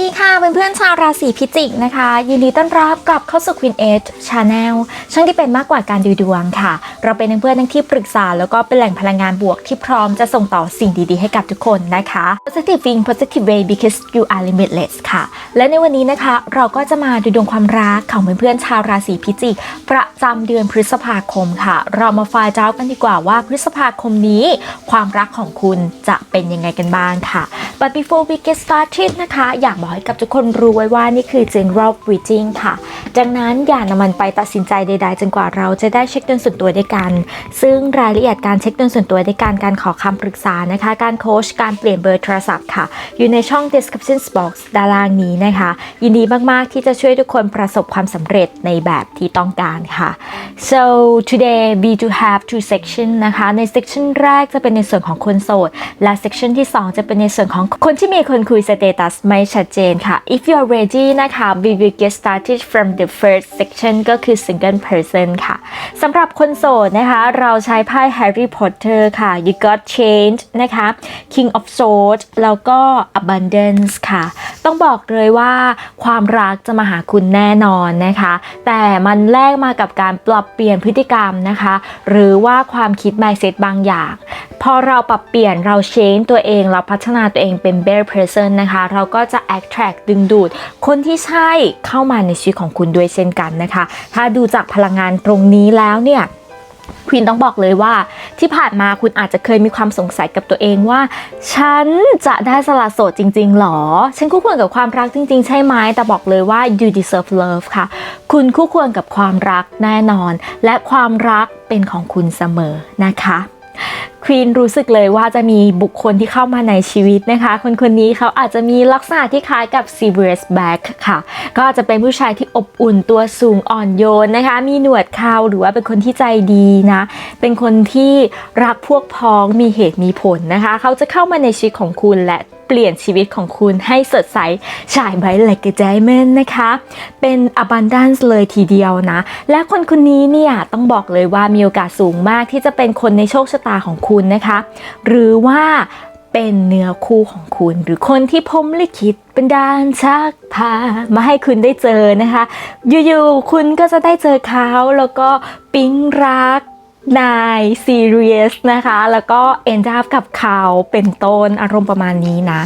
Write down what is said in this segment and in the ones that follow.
สวัสดีค่ะเพื่อนๆชาวราศีพิจิกนะคะ ยินดีต้อนรับกลับเข้าสู่ Queen Edge Channel ช่องที่เป็นมากกว่าการดูดวงค่ะ เราเป็นเพื่อนทั้งที่ปรึกษา แล้วก็เป็นแหล่งพลังงานบวกที่พร้อมจะส่งต่อสิ่งดีๆให้กับทุกคนนะคะ Positive in Positive Way because you are limitless ค่ะ และในวันนี้นะคะ เราก็จะมาดูดวงความรักของเพื่อนๆชาวราศีพิจิก ประจำเดือนพฤษภาคมค่ะ เรามาฟล์เจ้ากันดีกว่าว่าพฤษภาคมนี้ ความรักของคุณจะเป็นยังไงกันบ้างค่ะ but before we get started นะคะ อยากบอกให้กับทุกคนรู้ไว้ว่านี่คือ general reading ค่ะ ดังนั้นอย่านำมันไปตัดสินใจใด ๆ จนกว่าเราจะได้เช็คดวงส่วนตัวด้วยกัน ซึ่งรายละเอียดการเช็คดวงส่วนตัวด้วยการการขอคำปรึกษานะคะ การโค้ชการเปลี่ยนเบอร์โทรศัพท์ค่ะ อยู่ในช่อง description box ด้านล่างนี้นะคะ ยินดีมาก ๆ ที่จะช่วยทุกคนประสบความสำเร็จในแบบที่ต้องการค่ะ so today we do have two section นะคะใน section แรกจะเป็นในส่วนของคนโสดและ section ที่ 2 จะเป็นในส่วนของคนที่มีคนคุย status ไม่ชัดเจนค่ะ if you're ready นะคะ we will get started from the first section ก็คือ single person ค่ะสำหรับคนโสดนะคะ เราใช้ไพ่ Harry Potter ค่ะ you got change นะคะ king of swords แล้วก็ abundance ค่ะ ต้องบอกเลยว่าความรักจะมาหาคุณแน่นอนนะคะ แต่มันแลกมากับการปรับเปลี่ยนพฤติกรรมนะคะ หรือว่าความคิด mindset บางอย่าง อเราปรับเปลี่ยนเรา change ตัวเองเราพัฒนาตัวเองเป็น better person นะคะ เราก็จะ attract ดึงดูด คนที่ใช่เข้ามาในชีวิตของคุณด้วยเช่นกันนะคะ ถ้าดูจากพลังงานตรงนี้แล้วเนี่ยควีนต้องบอกเลยว่าที่ผ่านมาคุณอาจจะเคยมีความสงสัยกับตัวเองว่า ฉันจะได้สละโสดจริง ๆ หรอ ฉันคู่ควรกับความรักจริง ๆ ใช่ไหมแต่บอกเลยว่า you deserve love ค่ะ คุณคู่ควรกับความรักแน่นอน และความรักเป็นของคุณเสมอนะคะ ควีนรู้สึกเลยว่าจะมีบุคคลที่เข้ามาในชีวิตนะคะ คนคนนี้เขาอาจจะมีลักษณะที่คล้ายกับ Sirius Black ค่ะ ก็อาจจะเป็นผู้ชายที่อบอุ่นตัวสูงอ่อนโยนนะคะ มีหนวดเคราหรือว่าเป็นคนที่ใจดีนะ เป็นคนที่รักพวกพ้องมีเหตุมีผลนะคะ เขาจะเข้ามาในชีวิตของคุณและ ปลี่ยนชีวิตของคุณให้สดใสฉายไบรท์ไลค์ไดมนด์นะคะ เป็น abundance เลยทีเดียวนะ และคนคนนี้เนี่ยต้องบอกเลยว่ามีโอกาสสูงมากที่จะเป็นคนในโชคชะตาของคุณนะคะ หรือว่าเป็นเนื้อคู่ของคุณ หรือคนที่พมลิขิตเป็นดานชักพามาให้คุณได้เจอนะคะ อยู่ๆคุณก็จะได้เจอเขาแล้วก็ปิ๊งรัก นายซีเรียสนะคะ แล้วก็เอนดาฟกับเขาเป็นต้นอารมณ์ประมาณนี้นะ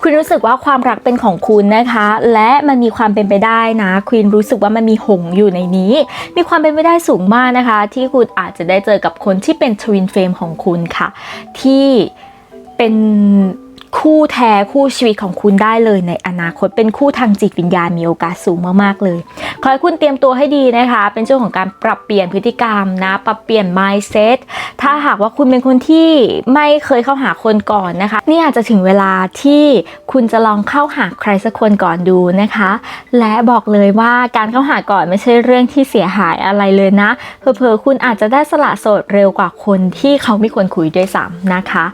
คุณรู้สึกว่าความรักเป็นของคุณนะคะ และมันมีความเป็นไปได้นะควีนรู้สึกว่ามันมีหงอยู่ในนี้ มีความเป็นไปได้สูงมากนะคะ ที่คุณอาจจะได้เจอกับคนที่เป็นทวินเฟรมของคุณค่ะ ที่เป็น คู่แท้คู่ชีวิตของคุณได้เลยในอนาคตเป็นคู่ทางจิตวิญญาณมีโอกาสสูงมากๆเลย ขอให้คุณเตรียมตัวให้ดีนะคะ เป็นช่วงของการปรับเปลี่ยนพฤติกรรมนะ ปรับเปลี่ยน mindset ถ้าหากว่าคุณเป็นคนที่ไม่เคยเข้าหาคนก่อนนะคะ นี่อาจจะถึงเวลาที่คุณจะลองเข้าหาใครสักคนก่อนดูนะคะ และบอกเลยว่าการเข้าหาก่อนไม่ใช่เรื่องที่เสียหายอะไรเลยนะเผลอๆคุณอาจจะได้สละโสดเร็วกว่าคนที่เขาไม่ควรคุยด้วยซ้ำนะคะ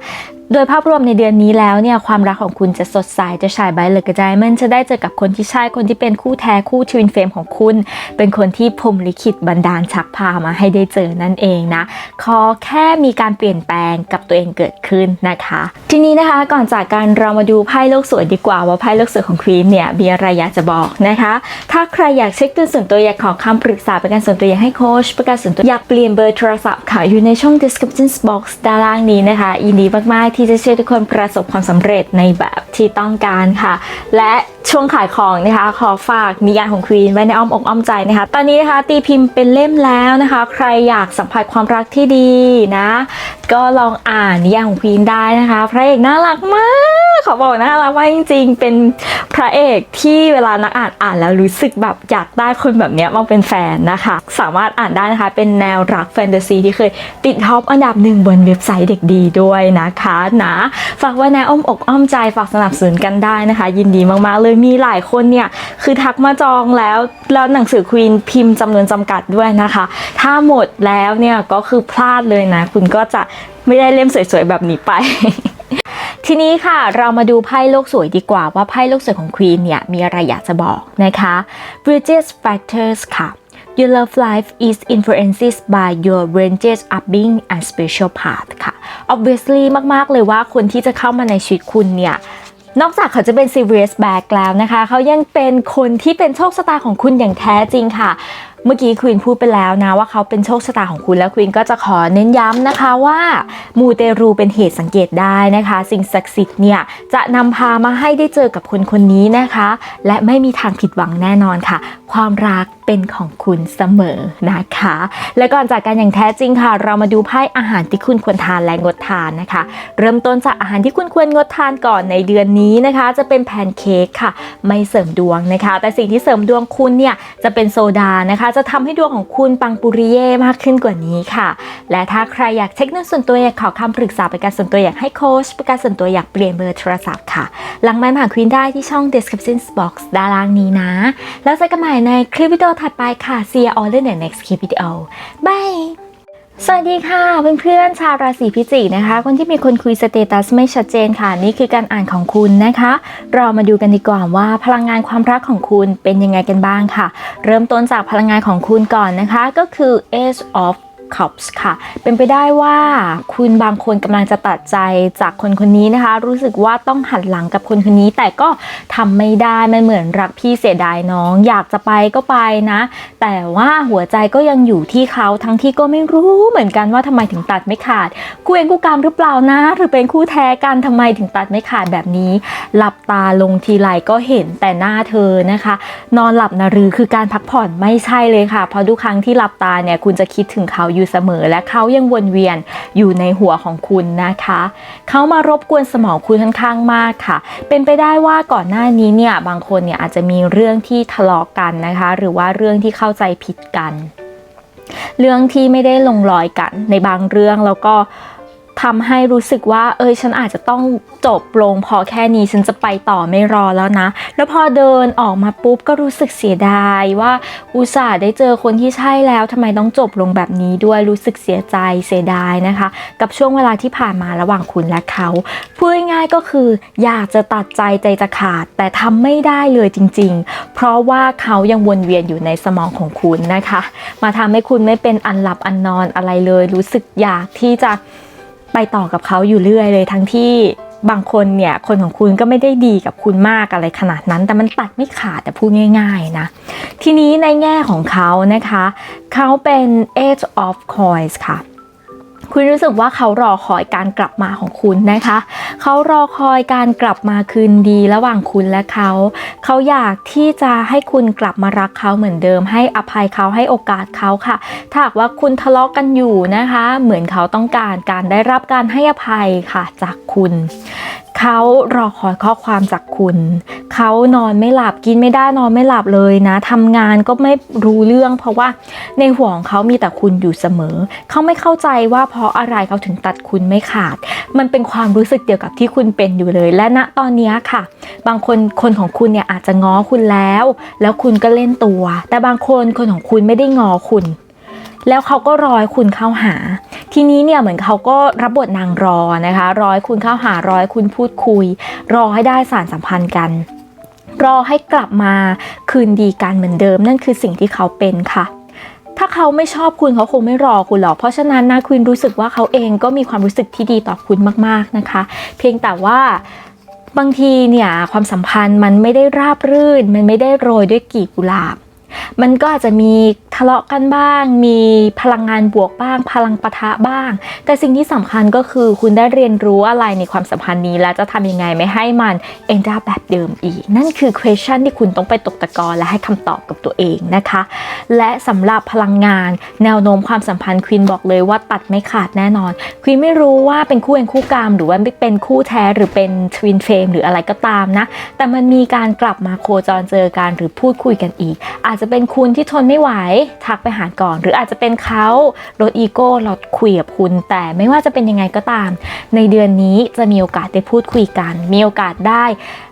โดยภาพรวมในเดือนนี้แล้วเนี่ยความรักของคุณจะสดใสจะฉายใบเลยกระจายมันจะได้เจอกับคนที่ใช่คนที่เป็นคู่แท้คู่ทวินเฟรมของคุณ เป็นคนที่พรมลิขิตบันดาลชักพามาให้ได้เจอนั่นเองนะขอแค่มีการเปลี่ยนแปลงกับตัวเองเกิดขึ้นนะคะ ทีนี้นะคะก่อนจากการเรามาดูไพ่โลกสวยดีกว่าว่าไพ่โลกสวยของควีนเนี่ยมีอะไรอยากจะบอกนะคะ ถ้าใครอยากเช็คตัวส่วนตัวอยากขอคำปรึกษาประกันส่วนตัวอยากให้โค้ชประกันส่วนตัวอยากเปลี่ยนเบอร์โทรศัพท์ค่ะอยู่ในช่อง description box ด้านล่างนี้นะคะยินดีมากๆที่จะช่วยทุกคนประสบความสำเร็จในแบบที่ต้องการค่ะ และช่วงขายของนะคะ ขอฝากนิยายของควีนไว้ในอ้อมอกอ้อมใจนะคะ ตอนนี้นะคะตีพิมพ์เป็นเล่มแล้วนะคะ ใครอยากสัมผัสความรักที่ดีนะ ก็ลองอ่านนิยายของควีนได้นะคะ พระเอกน่ารักมาก ขอบอกน่ารักมากจริง ๆ เป็นพระเอกที่เวลานักอ่านอ่านแล้วรู้สึกแบบอยากได้คนแบบเนี้ยมาเป็นแฟนนะคะ สามารถอ่านได้นะคะ เป็นแนวรักแฟนตาซีที่เคยติดท็อปอันดับหนึ่งบนเว็บไซต์เด็กดีด้วยนะคะนะฝากไว้ในอ้อมอกอ้อมใจฝากสนับสนุนกันได้นะคะ ยินดีมากๆ เลยมีหลายคนเนี่ยคือทักมาจองแล้วแล้วหนังสือควีนพิมพ์จำนวนจำกัดด้วยนะคะ ถ้าหมดแล้วเนี่ยก็คือพลาดเลยนะ คุณก็จะไม่ได้เล่มสวยๆแบบนี้ไป ทีนี้ค่ะเรามาดูไพ่โลกสวยดีกว่าว่าไพ่โลกสวยของควีนเนี่ยมีอะไรอยากจะบอกนะคะ Bridges Factors ค่ะ Your love life is influenced by your ranges upbringing and spiritual path ค่ะ obviously มาก ๆ เลยว่าคนที่จะเข้ามาในชีวิตคุณเนี่ยนอกจากเขาจะเป็น serious back แล้วนะคะ เขายังเป็นคนที่เป็นโชคชะตาของคุณอย่างแท้จริงค่ะ เมื่อกี้ควีนพูดไปแล้วนะว่าเขาเป็นโชคชะตาของคุณแล้วควีนก็จะขอเน้นย้ำนะคะว่ามูเตรูเป็นเหตุสังเกตได้นะคะ สิ่งศักดิ์สิทธิ์เนี่ยจะนำพามาให้ได้เจอกับคนคนนี้นะคะ และไม่มีทางผิดหวังแน่นอนค่ะ ความรักเป็นของคุณเสมอนะคะ และก่อนจากกันอย่างแท้จริงค่ะ เรามาดูไพ่อาหารที่คุณควรทานและงดทานนะคะ เริ่มต้นจากอาหารที่คุณควรงดทานก่อนในเดือนนี้นะคะ จะเป็นแพนเค้กค่ะ ไม่เสริมดวงนะคะ แต่สิ่งที่เสริมดวงคุณเนี่ยจะเป็นโซดานะคะจะทำให้ดวงของคุณปังปุริเย่มากขึ้นกว่านี้ค่ะ และถ้าใครอยากเช็คเรื่องส่วนตัวอยากขอคำปรึกษาเป็นการส่วนตัวอยากให้โค้ชเป็นการส่วนตัวอยากเปลี่ยนเบอร์โทรศัพท์ค่ะ หลังไม้ผ่านควีนได้ที่ช่อง description box ด้านล่างนี้นะ แล้วเจอกันใหม่ในคลิปวิดีโอถัดไปค่ะ see you all in the next clip video bye สวัสดีค่ะเพื่อนๆชาวราศีพิจิกนะคะ คนที่มีคนคุยสเตตัสไม่ชัดเจนค่ะ นี่คือการอ่านของคุณนะคะ เรามาดูกันดีกว่าว่าพลังงานความรักของคุณเป็นยังไงกันบ้างค่ะ เริ่มต้นจากพลังงานของคุณก่อนนะคะ ก็คือ Ace of Cups ค่ะ เป็นไปได้ว่าคุณบางคนกำลังจะตัดใจจากคนคนนี้นะคะ รู้สึกว่าต้องหันหลังกับคนคนนี้ แต่ก็ทำไม่ได้มันเหมือนรักพี่เสียดายน้อง อยากจะไปก็ไปนะ แต่ว่าหัวใจก็ยังอยู่ที่เขาทั้งที่ก็ไม่รู้เหมือนกันว่าทำไมถึงตัดไม่ขาดคู่เองคู่กรรมหรือเปล่านะหรือเป็นคู่แท้กันทำไมถึงตัดไม่ขาดแบบนี้ หลับตาลงทีไรก็เห็นแต่หน้าเธอนะคะ นอนหลับนะหรือคือการพักผ่อนไม่ใช่เลยค่ะเพราะทุกครั้งที่หลับตาเนี่ยคุณจะคิดถึงเขาอยู่เสมอ และเขายังวนเวียนอยู่ในหัวของคุณนะคะ เขามารบกวนสมองคุณค่อนข้างมากค่ะ เป็นไปได้ว่าก่อนหน้านี้เนี่ยบางคนเนี่ยอาจจะมีเรื่องที่ทะเลาะกันนะคะ หรือว่าเรื่องที่เข้าใจผิดกัน เรื่องที่ไม่ได้ลงรอยกันในบางเรื่องแล้วก็ ทำให้รู้สึกว่าเอยฉันอาจจะต้องจบลงพอแค่นี้ฉันจะไปต่อไม่รอแล้วนะ แล้วพอเดินออกมาปุ๊บก็รู้สึกเสียดายว่าอุตส่าห์ได้เจอคนที่ใช่แล้วทำไมต้องจบลงแบบนี้ด้วยรู้สึกเสียใจเสียดายนะคะ กับช่วงเวลาที่ผ่านมาระหว่างคุณและเขาพูดง่ายๆก็คืออยากจะตัดใจใจจะขาด แต่ทำไม่ได้เลยจริง ๆ เพราะว่าเขายังวนเวียนอยู่ในสมองของคุณนะคะ มาทำให้คุณไม่เป็นอันหลับอันนอนอะไรเลย รู้สึกอยากที่จะ ไปต่อกับเขาอยู่เรื่อยเลยทั้งที่บางคนเนี่ยคนของคุณก็ไม่ได้ดีกับคุณมากอะไรขนาดนั้น แต่มันตัดไม่ขาดแต่พูดง่าย ๆนะ ทีนี้ในแง่ของเขานะคะ เขาเป็น Age of Coins ค่ะ คุณรู้สึกว่าเขารอคอยการกลับมาของคุณนะคะ เขารอคอยการกลับมาคืนดีระหว่างคุณและเขา เขาอยากที่จะให้คุณกลับมารักเขาเหมือนเดิม ให้อภัยเขาให้โอกาสเขาค่ะ ถ้าหากว่าคุณทะเลาะกันอยู่นะคะ เหมือนเขาต้องการการได้รับการให้อภัยค่ะจากคุณ เขารอคอยข้อความจากคุณ เขานอนไม่หลับกินไม่ได้นอนไม่หลับเลยนะทำงานก็ไม่รู้เรื่อง เพราะว่าในหัวของเขามีแต่คุณอยู่เสมอ เขาไม่เข้าใจว่าเพราะอะไรเขาถึงตัดคุณไม่ขาด มันเป็นความรู้สึกเดียวกับที่คุณเป็นอยู่เลย และณตอนนี้ค่ะ บางคนคนของคุณเนี่ยอาจจะง้อคุณแล้ว แล้วคุณก็เล่นตัว แต่บางคนคนของคุณไม่ได้ง้อคุณ แล้วเขาก็รอให้คุณเข้าหา ทีนี้เนี่ยเหมือนเขาก็รับบทนางรอนะคะรอให้คุณเข้าหารอให้คุณพูดคุย รอให้ได้สารสัมพันธ์กัน รอให้กลับมาคืนดีกันเหมือนเดิม นั่นคือสิ่งที่เขาเป็นค่ะถ้าเขาไม่ชอบคุณเขาคงไม่รอคุณหรอก เพราะฉะนั้นนะคุณรู้สึกว่าเขาเองก็มีความรู้สึกที่ดีต่อคุณมากๆนะคะ เพียงแต่ว่าบางทีเนี่ยความสัมพันธ์มันไม่ได้ราบรื่น มันไม่ได้โรยด้วยกีบกุหลาบ มันก็อาจจะมี ทะเลาะกันบ้าง มีพลังงานบวกบ้าง พลังปะทะบ้าง แต่สิ่งที่สำคัญก็คือคุณได้เรียนรู้อะไรในความสัมพันธ์นี้ และจะทำยังไงไม่ให้มัน end up แบบเดิมอีก นั่นคือ question ที่คุณต้องไปตกตะกอนและให้คำตอบกับตัวเองนะคะ และสำหรับพลังงานแนวโน้มความสัมพันธ์ควีนบอกเลยว่าตัดไม่ขาดแน่นอนควีนไม่รู้ว่าเป็นคู่เองคู่กรรมหรือว่าเป็นคู่แท้หรือเป็นทวินเฟมหรืออะไรก็ตามนะ แต่มันมีการกลับมาโคจรเจอกันหรือพูดคุยกันอีก อาจจะเป็นคุณที่ทนไม่ไหวทักไปหาก่อน หรืออาจจะเป็นเขาลดอีโก้เราคุยกับคุณ แต่ไม่ว่าจะเป็นยังไงก็ตาม ในเดือนนี้จะมีโอกาสได้พูดคุยกัน มีโอกาสได้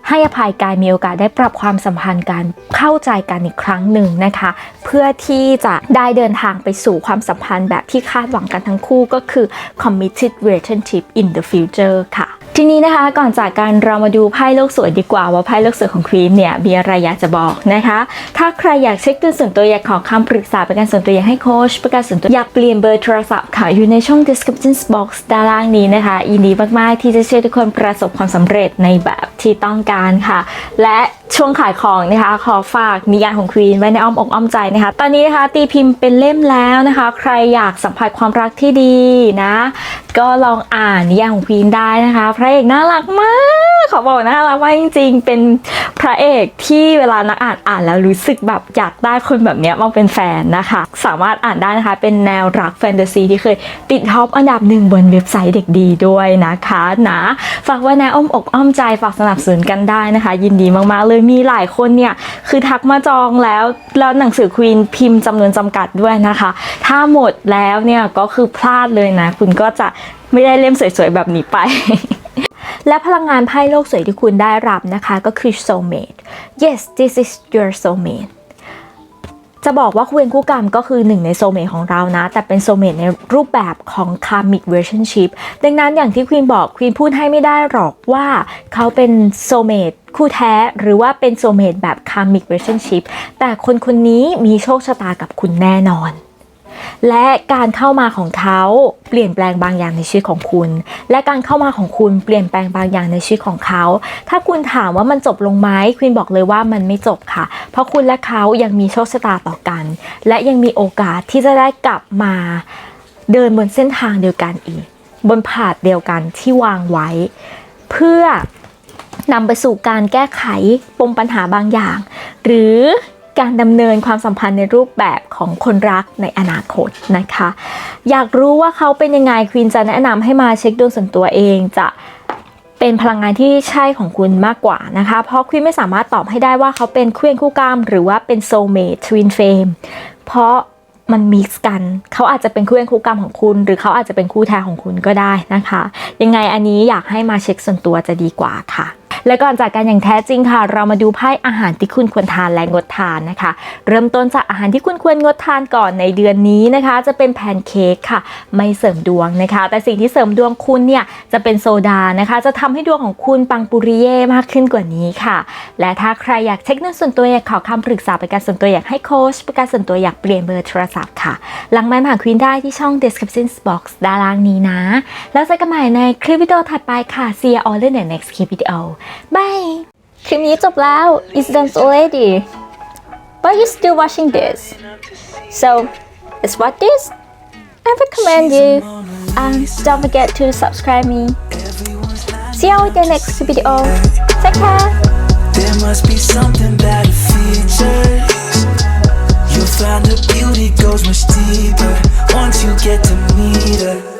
ให้อภัยกันมีโอกาสได้ปรับความสัมพันธ์กันเข้าใจกันอีกครั้งหนึ่งนะคะ เพื่อที่จะได้เดินทางไปสู่ความสัมพันธ์แบบที่คาดหวังกันทั้งคู่ก็คือ committed relationship in the future ค่ะ ทีนี้นะคะก่อนจากการเรามาดูไพ่โลกสวยดีกว่าว่าไพ่โลกสวยของควีนเนี่ยมีอะไรอยากจะบอกนะคะ ถ้าใครอยากเช็คตัวส่วนตัวอยากขอคำปรึกษาประกันส่วนตัวอยากให้โค้ชประกันส่วนตัวอยากเปลี่ยนเบอร์โทรศัพท์ค่ะอยู่ในช่อง description box ด้านล่างนี้นะคะยินดีมากๆที่จะช่วยทุกคนประสบความสำเร็จในแบบที่ต้องการค่ะ และช่วงขายของนะคะ ขอฝากนิยายของควีนไว้ในอ้อมอกอ้อมใจนะคะ ตอนนี้นะคะตีพิมพ์เป็นเล่มแล้วนะคะ ใครอยากสัมผัสความรักที่ดีนะ ก็ลองอ่านนิยายของควีนได้นะคะ พระเอกน่ารักมากขอบอกน่ารักมากจริงๆ เป็นพระเอกที่เวลานักอ่านอ่านแล้วรู้สึกแบบอยากได้คนแบบนี้มาเป็นแฟนนะคะ สามารถอ่านได้นะคะเป็นแนวรักแฟนตาซีที่เคยติดท็อปอันดับหนึ่งบนเว็บไซต์เด็กดีด้วยนะคะนะฝากไว้ในอ้อมอกอ้อมใจฝากสนับสนุนกันได้นะคะ ยินดีมากๆเลยยมีหลายคนเนี่ยคือทักมาจองแล้วแล้วหนังสือควีนพิมพ์จำนวนจำกัดด้วยนะคะ ถ้าหมดแล้วเนี่ยก็คือพลาดเลยนะ คุณก็จะไม่ได้เล่มสวยๆแบบนี้ไปและพลังงานไพ่โลกสวยที่คุณได้รับนะคะก็คือ soulmate yes this is your soulmate จะบอกว่าคู่เวรคู่กรรมก็คือหนึ่งในโซเมทของเรานะ แต่เป็นโซเมทในรูปแบบของ karmic relationship ดังนั้นอย่างที่ควีนบอกควีนพูดให้ไม่ได้หรอกว่าเขาเป็นโซเมทคู่แท้หรือว่าเป็นโซเมทแบบ karmic relationship แต่คนคนนี้มีโชคชะตากับคุณแน่นอน และการเข้ามาของเขาเปลี่ยนแปลงบางอย่างในชีวิตของคุณ และการเข้ามาของคุณเปลี่ยนแปลงบางอย่างในชีวิตของเขา ถ้าคุณถามว่ามันจบลงไหมควีนบอกเลยว่ามันไม่จบค่ะ เพราะคุณและเขายังมีโชคชะตาต่อกัน และยังมีโอกาสที่จะได้กลับมาเดินบนเส้นทางเดียวกันอีก บนผาดเดียวกันที่วางไว้ เพื่อนำไปสู่การแก้ไขปมปัญหาบางอย่าง หรือ การดำเนินความสัมพันธ์ในรูปแบบของคนรักในอนาคตนะคะ อยากรู้ว่าเขาเป็นยังไงควีนจะแนะนำให้มาเช็คดวงส่วนตัวเองจะเป็นพลังงานที่ใช่ของคุณมากกว่านะคะ เพราะควีนไม่สามารถตอบให้ได้ว่าเขาเป็นเคู่เวรคู่กรรมหรือว่าเป็นโซเมททวินเฟมเพราะมันมิกซ์กัน เขาอาจจะเป็นคู่เวรคู่กรรมของคุณ หรือเขาอาจจะเป็นคู่แท้ของคุณก็ได้นะคะ ยังไงอันนี้อยากให้มาเช็คส่วนตัวจะดีกว่าค่ะ และก่อนจากกันอย่างแท้จริงค่ะ เรามาดูไพ่อาหารที่คุณควรทานและงดทานนะคะ เริ่มต้นจากอาหารที่คุณควรงดทานก่อนในเดือนนี้นะคะ จะเป็นแพนเค้กค่ะ ไม่เสริมดวงนะคะ แต่สิ่งที่เสริมดวงคุณเนี่ยจะเป็นโซดานะคะ จะทำให้ดวงของคุณปังปุริเย่มากขึ้นกว่านี้ค่ะ และถ้าใครอยากเช็คเรื่องส่วนตัวอยากขอคำปรึกษาประกันส่วนตัวอยากให้โค้ชประกันส่วนตัวอยากเปลี่ยนเบอร์โทรศัพท์ค่ะ หลังไม้ผ่านควีนได้ที่ช่อง description box ด้านล่างนี้นะ แล้วเจอกันใหม่ในคลิปวิดีโอถัดไปค่ะ see you all in the next clip video บาย คลิปนี้จบแล้ว it's done already. But you still watching this. So it's what this. I recommend you. And don't forget to subscribe me. See you in the next video. Take care. There must be something that features you'll find the beauty goes much deeper once you get to meet her.